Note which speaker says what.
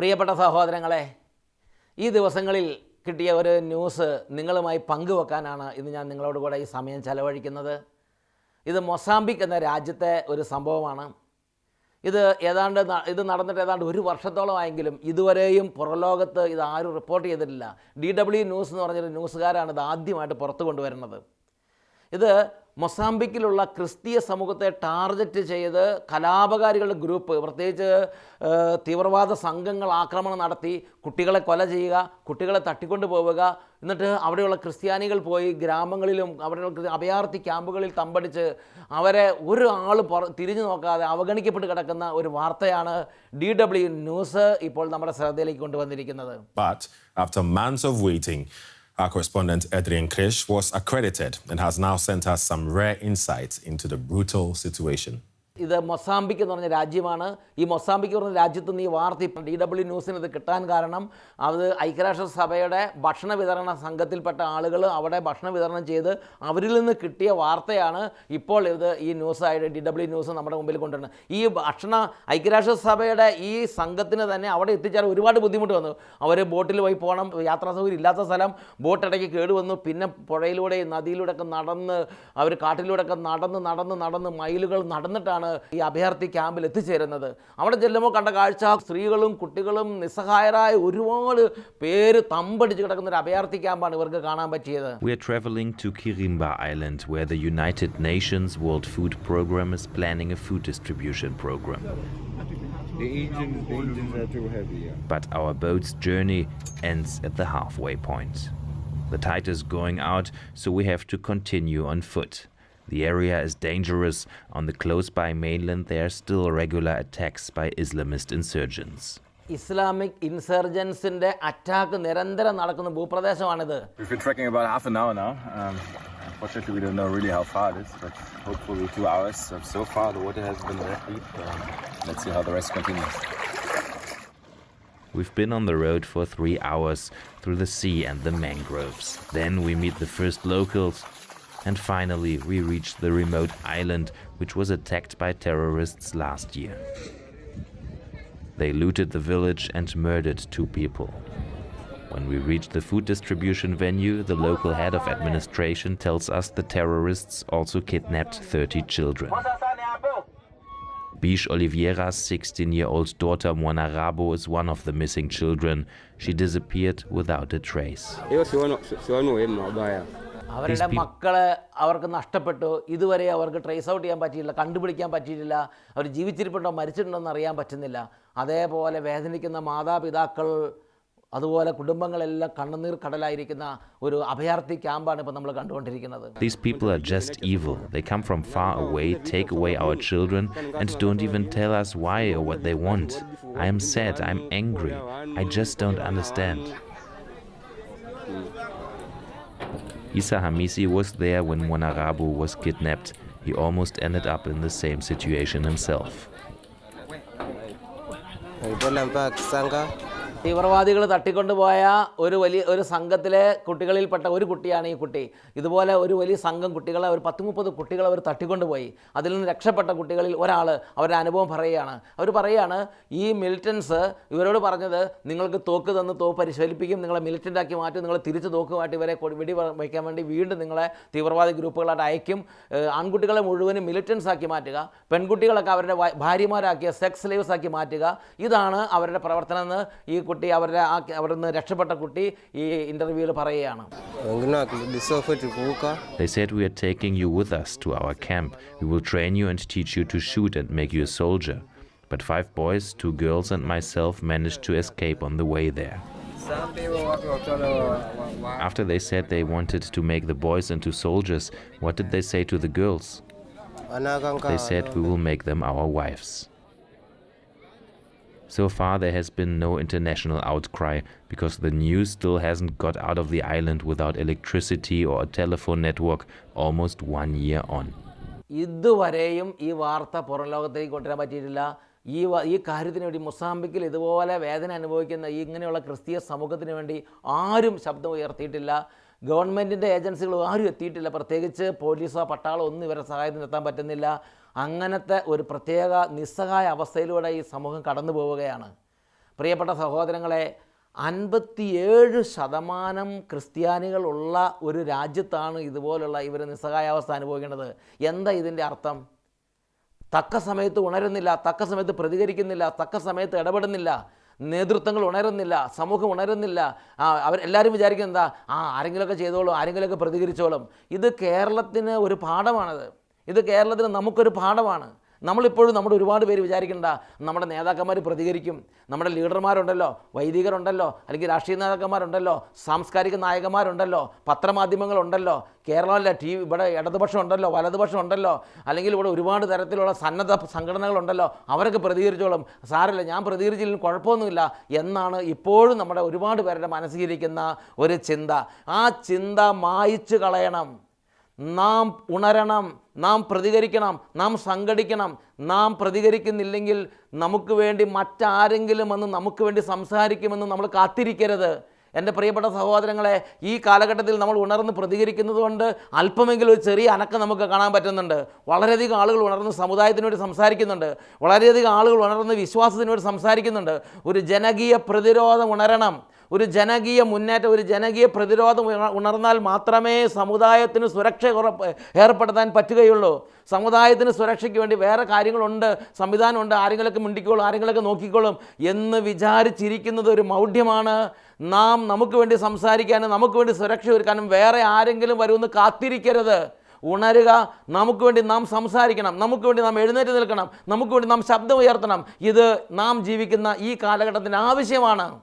Speaker 1: പ്രിയപ്പെട്ട സഹോദരങ്ങളെ ഈ ദിവസങ്ങളിൽ കിട്ടിയ ഒരു ന്യൂസ് നിങ്ങളുമായി പങ്കുവെക്കാനാണ് ഇന്ന് ഞാൻ നിങ്ങളോട് കൂടെ ഈ സമയം ചെലവഴിക്കുന്നത്. ഇത് മൊസാംബിക് എന്ന രാജ്യത്തെ ഒരു സംഭവമാണ്. ഇത് ഏതാണ്ട് ഇത് നടന്നിട്ട് ഏതാണ്ട് ഒരു വർഷത്തോളമായെങ്കിലും ഇതുവരെയും പുറലോകത്ത് ഇത് ആരും റിപ്പോർട്ട് ചെയ്തിട്ടില്ല. ഡി ഡബ്ല്യു ന്യൂസ് എന്ന് പറഞ്ഞൊരു ന്യൂസുകാരാണ് ഇത് ആദ്യമായിട്ട് പുറത്തു കൊണ്ടുവരുന്നത്. ഇത് മൊസാംബിക്കിലുള്ള ക്രിസ്തീയ സമൂഹത്തെ ടാർഗറ്റ് ചെയ്ത് കലാപകാരികളുടെ ഗ്രൂപ്പ് പ്രത്യേകിച്ച് തീവ്രവാദ സംഘങ്ങൾ ആക്രമണം നടത്തി കുട്ടികളെ കൊല ചെയ്യുക കുട്ടികളെ തട്ടിക്കൊണ്ടു പോവുക എന്നിട്ട് അവിടെയുള്ള ക്രിസ്ത്യാനികൾ പോയി ഗ്രാമങ്ങളിലും അവിടെയുള്ള അഭയാർത്ഥി ക്യാമ്പുകളിൽ തമ്പടിച്ച് അവരെ ഒരു ആൾ തിരിഞ്ഞു നോക്കാതെ അവഗണിക്കപ്പെട്ട് കിടക്കുന്ന ഒരു വാർത്തയാണ് ഡി ഡബ്ല്യു ന്യൂസ് ഇപ്പോൾ നമ്മുടെ ശ്രദ്ധയിലേക്ക് കൊണ്ടുവന്നിരിക്കുന്നത്.
Speaker 2: But after months of waiting, our correspondent Adrian Krish was accredited and has now sent us some rare insights into the brutal situation.
Speaker 1: ഇത് മൊസാംബിക് എന്ന് പറഞ്ഞ രാജ്യമാണ്. ഈ എന്ന് പറഞ്ഞ രാജ്യത്ത് നിന്ന് ഈ വാർത്ത ഇപ്പം ഡി ഡബ്ല്യു ന്യൂസിന് ഇത് കിട്ടാൻ കാരണം അത് ഐക്യരാഷ്ട്ര സഭയുടെ ഭക്ഷണ വിതരണ സംഘത്തിൽപ്പെട്ട ആളുകൾ അവിടെ ഭക്ഷണ വിതരണം ചെയ്ത് അവരിൽ നിന്ന് കിട്ടിയ വാർത്തയാണ് ഇപ്പോൾ ഇത് ഈ ന്യൂസായിട്ട് ഡി ഡബ്ല്യു ന്യൂസ് നമ്മുടെ മുമ്പിൽ കൊണ്ടുവരുന്നത്. ഈ ഭക്ഷണ ഐക്യരാഷ്ട്ര സഭയുടെ ഈ സംഘത്തിന് തന്നെ അവിടെ എത്തിച്ചാൽ ഒരുപാട് ബുദ്ധിമുട്ട് വന്നു. അവർ ബോട്ടിൽ പോയി പോകണം യാത്രാ സൗകര്യം ഇല്ലാത്ത സ്ഥലം ബോട്ട് ഇടയ്ക്ക് കേടുവന്നു പിന്നെ പുഴയിലൂടെ നദിയിലൂടെയൊക്കെ നടന്ന് അവർ കാട്ടിലൂടെയൊക്കെ നടന്ന് നടന്ന് നടന്ന് മൈലുകൾ നടന്നിട്ടാണ് ഈ അഭയാർത്ഥി ക്യാമ്പിൽ എത്തിച്ചേരുന്നത് അവിടെ ചെല്ലുമ്പോൾ കണ്ട കാഴ്ച സ്ത്രീകളും കുട്ടികളും നിസ്സഹായരായ ഒരുപാട് പേര് തമ്പടിച്ച് കിടക്കുന്ന ഒരു അഭയാർത്ഥി ക്യാമ്പാണ് ഇവർക്ക് കാണാൻ പറ്റിയത്
Speaker 3: We are traveling to Kirimba Island, where the United Nations World Food Program is planning a food distribution program.
Speaker 4: The engine, the engines are too heavy. Yeah.
Speaker 3: But our boat's journey ends at the halfway point. The tide is going out, so we have to continue on foot. The area is dangerous. On the close by mainland, there are still regular attacks by Islamist insurgents.
Speaker 1: Islamic ഇൻസർജൻസിൻ്റെ attack നിരന്തരം നടക്കുന്ന ഭൂപ്രദേശമാണിത്
Speaker 4: We've been trekking about half an hour now. Um, unfortunately, we don't know really how far it is, but hopefully two hours. So, so far, the water has been that deep. Um, let's see how the rest continues.
Speaker 3: We've been on the road for three hours through the sea and the mangroves. Then we meet the first locals, and finally we reached the remote island which was attacked by terrorists last year. They looted the village and murdered two people. When we reach the food distribution venue, the local head of administration tells us the terrorists also kidnapped 30 children. Bish Oliveira's 16 year old daughter Moana Rabo is one of the missing children. She disappeared without a trace.
Speaker 5: hiyo siona siona wema wabaya
Speaker 1: അവരുടെ മക്കളെ അവർക്ക് നഷ്ടപ്പെട്ടു ഇതുവരെ അവർക്ക് trace out ചെയ്യാൻ പറ്റിയില്ല കണ്ടുപിടിക്കാൻ പറ്റിയിട്ടില്ല അവർ ജീവിച്ചിരിപ്പുണ്ടോ മരിച്ചിട്ടുണ്ടോ എന്ന് അറിയാൻ പറ്റുന്നില്ല അതേപോലെ വേദനിക്കുന്ന മാതാപിതാക്കൾ അതുപോലെ കുടുംബങ്ങളെല്ലാം കണ്ണുനീർ കടലായിരിക്കുന്ന ഒരു അഭയാർത്ഥി ക്യാമ്പാണ് ഇപ്പോൾ നമ്മൾ കണ്ടുകൊണ്ടിരിക്കുന്നത്
Speaker 3: These people are just evil. They come from far away, take away our children, and don't even tell us why or what they want. I am sad, I'm angry. I just don't understand. Isa Hamisi was there when Mwanarabu was kidnapped. He almost ended up in the same situation himself.
Speaker 1: തീവ്രവാദികൾ തട്ടിക്കൊണ്ടുപോയ ഒരു വലിയ ഒരു സംഘത്തിലെ കുട്ടികളിൽപ്പെട്ട ഒരു കുട്ടിയാണ് ഈ കുട്ടി. ഇതുപോലെ ഒരു വലിയ സംഘം കുട്ടികളെ ഒരു പത്ത് മുപ്പത് കുട്ടികളെ അവർ തട്ടിക്കൊണ്ടുപോയി അതിൽ നിന്ന് രക്ഷപ്പെട്ട കുട്ടികളിൽ ഒരാൾ അവരുടെ അനുഭവം പറയുകയാണ്. അവർ പറയുകയാണ് ഈ മിലിറ്റൻസ് ഇവരോട് പറഞ്ഞത് നിങ്ങൾക്ക് തോക്ക് തന്ന് തോക്ക് പരിശീലിപ്പിക്കും നിങ്ങളെ മിലിറ്റന്റാക്കി മാറ്റും നിങ്ങൾ തിരിച്ച് തോക്കുമായിട്ട് ഇവരെ കൊ- വെടി വയ്ക്കാൻ വേണ്ടി വീണ്ടും നിങ്ങളെ തീവ്രവാദി ഗ്രൂപ്പുകളായിട്ട് അയക്കും. ആൺകുട്ടികളെ മുഴുവനും മിലിറ്റൻസ് ആക്കി മാറ്റുക പെൺകുട്ടികളൊക്കെ അവരുടെ ഭാര്യമാരാക്കിയ സെക്സ് ലൈവ്സ് ആക്കി മാറ്റുക. ഇതാണ് അവരുടെ പ്രവർത്തനം എന്ന് ഈ കുട്ടി അവരുടെ ആ അവിടെ നിന്ന് രക്ഷപ്പെട്ട കുട്ടി ഈ ഇൻ്റർവ്യൂവിൽ പറയുകയാണ്
Speaker 6: wengine wakirudi Sofwet kuvuka
Speaker 3: They said, We are taking you with us to our camp. We will train you and teach you to shoot and make you a soldier. But five boys, two girls, and myself managed to escape on the way there. After they said they wanted to make the boys into soldiers, what did they say to the girls?
Speaker 6: wanawake
Speaker 3: They said, We will make them our wives. So far, there has been no international outcry because the news still hasn't got out of the island without electricity or a telephone network almost one year on.
Speaker 1: ഇതുവരെയും ഈ വാർത്ത പുറം ലോകത്തേക്ക് കൊണ്ടുവരാൻ പറ്റിയിട്ടില്ല ഈ ഈ കാര്യത്തിന് വേണ്ടി മൊസാമ്പിക്കിൽ ഇതുപോലെ വേദന അനുഭവിക്കുന്ന ഇങ്ങനെയുള്ള ക്രിസ്തീയ സമൂഹത്തിന് വേണ്ടി ആരും ശബ്ദം ഉയർത്തിയിട്ടില്ല ഗവൺമെന്റിന്റെ ഏജൻസികൾ ആരും എത്തിയിട്ടില്ല. പ്രത്യേകിച്ച് പോലീസോ പട്ടാളോ ഒന്നും ഇവരെ സഹായത്തിന് എത്താൻ പറ്റുന്നില്ല. അങ്ങനത്തെ ഒരു പ്രത്യേക നിസ്സഹായ അവസ്ഥയിലൂടെ ഈ സമൂഹം കടന്നു പോവുകയാണ്. പ്രിയപ്പെട്ട സഹോദരങ്ങളെ അൻപത്തിയേഴ് ശതമാനം ക്രിസ്ത്യാനികളുള്ള ഒരു രാജ്യത്താണ് ഇതുപോലുള്ള ഇവർ നിസ്സഹായാവസ്ഥ അനുഭവിക്കേണ്ടത് എന്താ ഇതിന്റെ അർത്ഥം? തക്ക സമയത്ത് ഉണരുന്നില്ല തക്ക സമയത്ത് പ്രതികരിക്കുന്നില്ല തക്ക സമയത്ത് ഇടപെടുന്നില്ല. നേതൃത്വങ്ങൾ ഉണരുന്നില്ല സമൂഹം ഉണരുന്നില്ല. അവർ എല്ലാവരും വിചാരിക്കുന്നത് എന്താ ആ ആരെങ്കിലുമൊക്കെ ചെയ്തോളും ആരെങ്കിലുമൊക്കെ പ്രതികരിച്ചോളും. ഇത് കേരളത്തിന് ഒരു പാഠമാണത്. ഇത് കേരളത്തിന് നമുക്കൊരു പാഠമാണ്. നമ്മളിപ്പോഴും നമ്മുടെ ഒരുപാട് പേര് വിചാരിക്കണ്ട നമ്മുടെ നേതാക്കന്മാർ പ്രതികരിക്കും നമ്മുടെ ലീഡർമാരുണ്ടല്ലോ വൈദികരുണ്ടല്ലോ അല്ലെങ്കിൽ രാഷ്ട്രീയ നേതാക്കന്മാരുണ്ടല്ലോ സാംസ്കാരിക നായകന്മാരുണ്ടല്ലോ പത്രമാധ്യമങ്ങളുണ്ടല്ലോ കേരളമല്ല ടി വി ഇവിടെ ഇടതുപക്ഷം ഉണ്ടല്ലോ വലതുപക്ഷം ഉണ്ടല്ലോ അല്ലെങ്കിൽ ഇവിടെ ഒരുപാട് തരത്തിലുള്ള സന്നദ്ധ സംഘടനകളുണ്ടല്ലോ അവരൊക്കെ പ്രതികരിച്ചോളും. സാരമില്ല ഞാൻ പ്രതികരിച്ചില്ലെങ്കിലും കുഴപ്പമൊന്നുമില്ല എന്നാണ് ഇപ്പോഴും നമ്മുടെ ഒരുപാട് പേരുടെ മനസ്സിലിരിക്കുന്ന ഒരു ചിന്ത. ആ ചിന്ത മായിച്ചു കളയണം. നാം ഉണരണം നാം പ്രതികരിക്കണം നാം സംഘടിക്കണം. നാം പ്രതികരിക്കുന്നില്ലെങ്കിൽ നമുക്ക് വേണ്ടി മറ്റാരെങ്കിലും വന്ന് നമുക്ക് വേണ്ടി സംസാരിക്കുമെന്ന് നമ്മൾ കാത്തിരിക്കരുത്. എന്റെ പ്രിയപ്പെട്ട സഹോദരങ്ങളെ ഈ കാലഘട്ടത്തിൽ നമ്മൾ ഉണർന്ന് പ്രതികരിക്കുന്നത് കൊണ്ട് അല്പമെങ്കിലും ഒരു ചെറിയ അനക്കം നമുക്ക് കാണാൻ പറ്റുന്നുണ്ട്. വളരെയധികം ആളുകൾ ഉണർന്ന് സമുദായത്തിന് വേണ്ടി സംസാരിക്കുന്നുണ്ട്. വളരെയധികം ആളുകൾ ഉണർന്ന് വിശ്വാസത്തിന് വേണ്ടി സംസാരിക്കുന്നുണ്ട്. ഒരു ജനകീയ പ്രതിരോധം ഉണരണം. ഒരു ജനകീയ മുന്നേറ്റം ഒരു ജനകീയ പ്രതിരോധം ഉണ- ഉണർന്നാൽ മാത്രമേ സമുദായത്തിന് സുരക്ഷ ഏർപ്പെടുത്താൻ പറ്റുകയുള്ളൂ. സമുദായത്തിന് സുരക്ഷയ്ക്ക് വേണ്ടി വേറെ കാര്യങ്ങളുണ്ട് സംവിധാനമുണ്ട് ആരെങ്കിലൊക്കെ മിണ്ടിക്കോളും ആരെങ്കിലൊക്കെ നോക്കിക്കോളും എന്ന് വിചാരിച്ചിരിക്കുന്നത് ഒരു മൗഢ്യമാണ്. നാം നമുക്ക് വേണ്ടി സംസാരിക്കാനും നമുക്ക് വേണ്ടി സുരക്ഷ ഒരുക്കാനും വേറെ ആരെങ്കിലും വരുമെന്ന് കാത്തിരിക്കരുത്. ഉണരുക നമുക്ക് വേണ്ടി നാം സംസാരിക്കണം നമുക്ക് വേണ്ടി നാം എഴുന്നേറ്റ് നിൽക്കണം നമുക്ക് വേണ്ടി നാം ശബ്ദം ഉയർത്തണം ഇത് നാം ജീവിക്കുന്ന ഈ കാലഘട്ടത്തിന് ആവശ്യമാണ്.